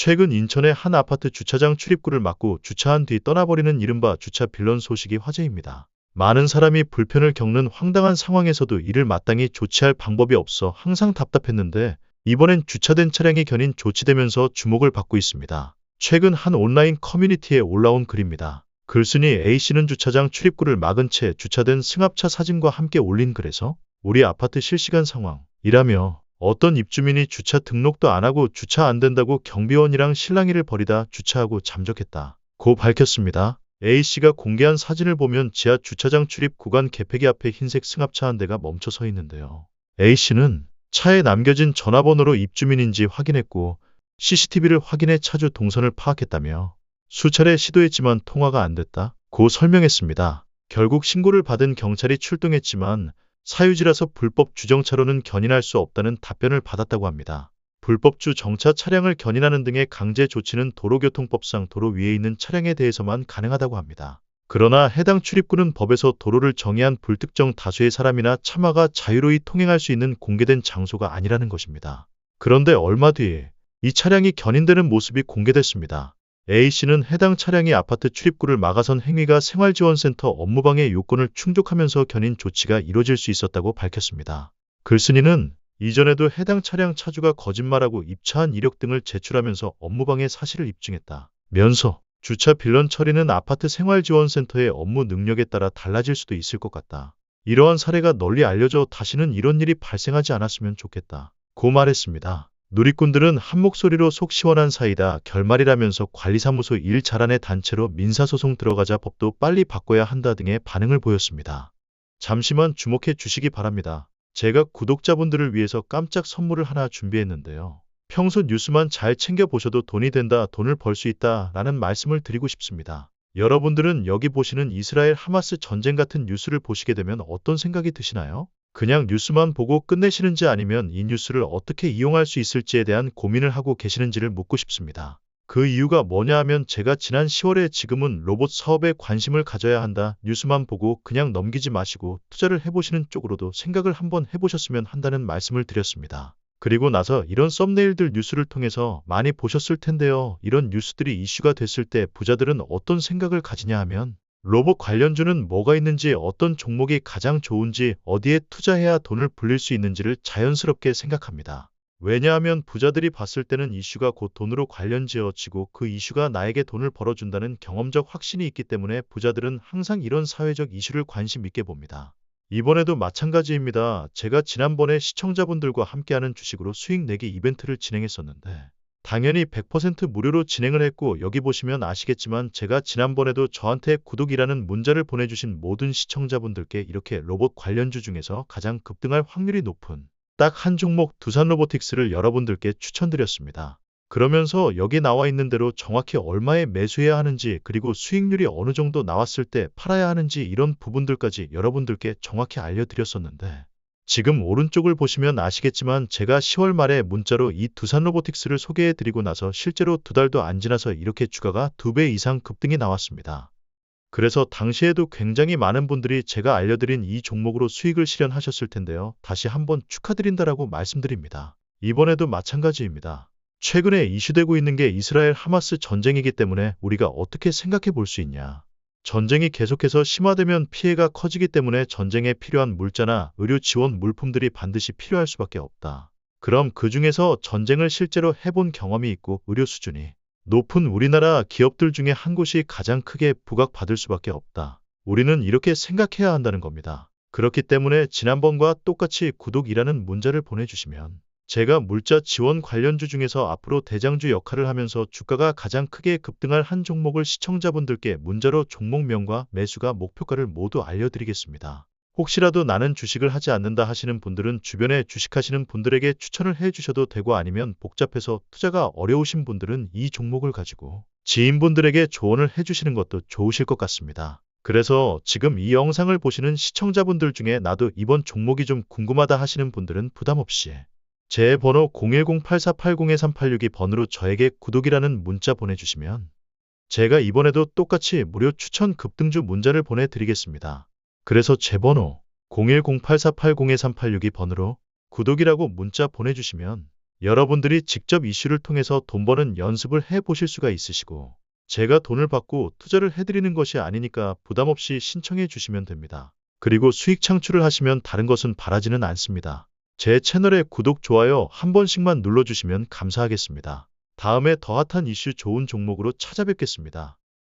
최근 인천의 한 아파트 주차장 출입구를 막고 주차한 뒤 떠나버리는 이른바 주차 빌런 소식이 화제입니다. 많은 사람이 불편을 겪는 황당한 상황에서도 이를 마땅히 조치할 방법이 없어 항상 답답했는데 이번엔 주차된 차량이 견인 조치되면서 주목을 받고 있습니다. 최근 한 온라인 커뮤니티에 올라온 글입니다. 글쓴이 A씨는 주차장 출입구를 막은 채 주차된 승합차 사진과 함께 올린 글에서 우리 아파트 실시간 상황이라며 어떤 입주민이 주차 등록도 안 하고 주차 안 된다고 경비원이랑 실랑이를 벌이다 주차하고 잠적했다. 고 밝혔습니다. A씨가 공개한 사진을 보면 지하 주차장 출입 구간 개폐기 앞에 흰색 승합차 한 대가 멈춰 서 있는데요. A씨는 차에 남겨진 전화번호로 입주민인지 확인했고 CCTV를 확인해 차주 동선을 파악했다며 수차례 시도했지만 통화가 안 됐다. 고 설명했습니다. 결국 신고를 받은 경찰이 출동했지만 사유지라서 불법 주정차로는 견인할 수 없다는 답변을 받았다고 합니다. 불법주 정차 차량을 견인하는 등의 강제 조치는 도로교통법상 도로 위에 있는 차량에 대해서만 가능하다고 합니다. 그러나 해당 출입구는 법에서 도로를 정의한 불특정 다수의 사람이나 차마가 자유로이 통행할 수 있는 공개된 장소가 아니라는 것입니다. 그런데 얼마 뒤에 이 차량이 견인되는 모습이 공개됐습니다. A씨는 해당 차량이 아파트 출입구를 막아선 행위가 생활지원센터 업무방해 요건을 충족하면서 견인 조치가 이뤄질 수 있었다고 밝혔습니다. 글쓴이는 이전에도 해당 차량 차주가 거짓말하고 입차한 이력 등을 제출하면서 업무방해 사실을 입증했다. 면서 주차 빌런 처리는 아파트 생활지원센터의 업무 능력에 따라 달라질 수도 있을 것 같다. 이러한 사례가 널리 알려져 다시는 이런 일이 발생하지 않았으면 좋겠다. 고 말했습니다. 누리꾼들은 한 목소리로 속 시원한 사이다 결말이라면서 관리사무소 일 잘하네 단체로 민사소송 들어가자 법도 빨리 바꿔야 한다 등의 반응을 보였습니다. 잠시만 주목해 주시기 바랍니다. 제가 구독자분들을 위해서 깜짝 선물을 하나 준비했는데요. 평소 뉴스만 잘 챙겨보셔도 돈이 된다, 돈을 벌 수 있다 라는 말씀을 드리고 싶습니다. 여러분들은 여기 보시는 이스라엘 하마스 전쟁 같은 뉴스를 보시게 되면 어떤 생각이 드시나요? 그냥 뉴스만 보고 끝내시는지 아니면 이 뉴스를 어떻게 이용할 수 있을지에 대한 고민을 하고 계시는지를 묻고 싶습니다. 그 이유가 뭐냐 하면 제가 지난 10월에 지금은 로봇 사업에 관심을 가져야 한다. 뉴스만 보고 그냥 넘기지 마시고 투자를 해보시는 쪽으로도 생각을 한번 해보셨으면 한다는 말씀을 드렸습니다. 그리고 나서 이런 썸네일들 뉴스를 통해서 많이 보셨을 텐데요. 이런 뉴스들이 이슈가 됐을 때 부자들은 어떤 생각을 가지냐 하면 로봇 관련주는 뭐가 있는지 어떤 종목이 가장 좋은지 어디에 투자해야 돈을 불릴 수 있는지를 자연스럽게 생각합니다. 왜냐하면 부자들이 봤을 때는 이슈가 곧 돈으로 관련지어지고 그 이슈가 나에게 돈을 벌어준다는 경험적 확신이 있기 때문에 부자들은 항상 이런 사회적 이슈를 관심 있게 봅니다. 이번에도 마찬가지입니다. 제가 지난번에 시청자분들과 함께하는 주식으로 수익 내기 이벤트를 진행했었는데 당연히 100% 무료로 진행을 했고 여기 보시면 아시겠지만 제가 지난번에도 저한테 구독이라는 문자를 보내주신 모든 시청자분들께 이렇게 로봇 관련주 중에서 가장 급등할 확률이 높은 딱 한 종목 두산 로보틱스를 여러분들께 추천드렸습니다. 그러면서 여기 나와 있는 대로 정확히 얼마에 매수해야 하는지 그리고 수익률이 어느 정도 나왔을 때 팔아야 하는지 이런 부분들까지 여러분들께 정확히 알려드렸었는데 지금 오른쪽을 보시면 아시겠지만 제가 10월 말에 문자로 이 두산 로보틱스를 소개해 드리고 나서 실제로 두 달도 안 지나서 이렇게 주가가 두 배 이상 급등이 나왔습니다. 그래서 당시에도 굉장히 많은 분들이 제가 알려드린 이 종목으로 수익을 실현하셨을 텐데요. 다시 한번 축하드린다라고 말씀드립니다. 이번에도 마찬가지입니다. 최근에 이슈되고 있는 게 이스라엘 하마스 전쟁이기 때문에 우리가 어떻게 생각해 볼 수 있냐. 전쟁이 계속해서 심화되면 피해가 커지기 때문에 전쟁에 필요한 물자나 의료 지원 물품들이 반드시 필요할 수밖에 없다. 그럼 그 중에서 전쟁을 실제로 해본 경험이 있고 의료 수준이 높은 우리나라 기업들 중에 한 곳이 가장 크게 부각받을 수밖에 없다. 우리는 이렇게 생각해야 한다는 겁니다. 그렇기 때문에 지난번과 똑같이 구독이라는 문자를 보내주시면 제가 물자 지원 관련주 중에서 앞으로 대장주 역할을 하면서 주가가 가장 크게 급등할 한 종목을 시청자분들께 문자로 종목명과 매수가 목표가를 모두 알려드리겠습니다. 혹시라도 나는 주식을 하지 않는다 하시는 분들은 주변에 주식하시는 분들에게 추천을 해 주셔도 되고 아니면 복잡해서 투자가 어려우신 분들은 이 종목을 가지고 지인분들에게 조언을 해 주시는 것도 좋으실 것 같습니다. 그래서 지금 이 영상을 보시는 시청자분들 중에 나도 이번 종목이 좀 궁금하다 하시는 분들은 부담 없이 제 번호 010-8480-2386이 번호로 저에게 구독이라는 문자 보내주시면 제가 이번에도 똑같이 무료 추천 급등주 문자를 보내드리겠습니다. 그래서 제 번호 010-8480-2386이 번호로 구독이라고 문자 보내주시면 여러분들이 직접 이슈를 통해서 돈 버는 연습을 해 보실 수가 있으시고, 제가 돈을 받고 투자를 해드리는 것이 아니니까 부담 없이 신청해 주시면 됩니다. 그리고 수익 창출을 하시면 다른 것은 바라지는 않습니다. 제 채널에 구독, 좋아요 한 번씩만 눌러주시면 감사하겠습니다. 다음에 더 핫한 이슈 좋은 종목으로 찾아뵙겠습니다.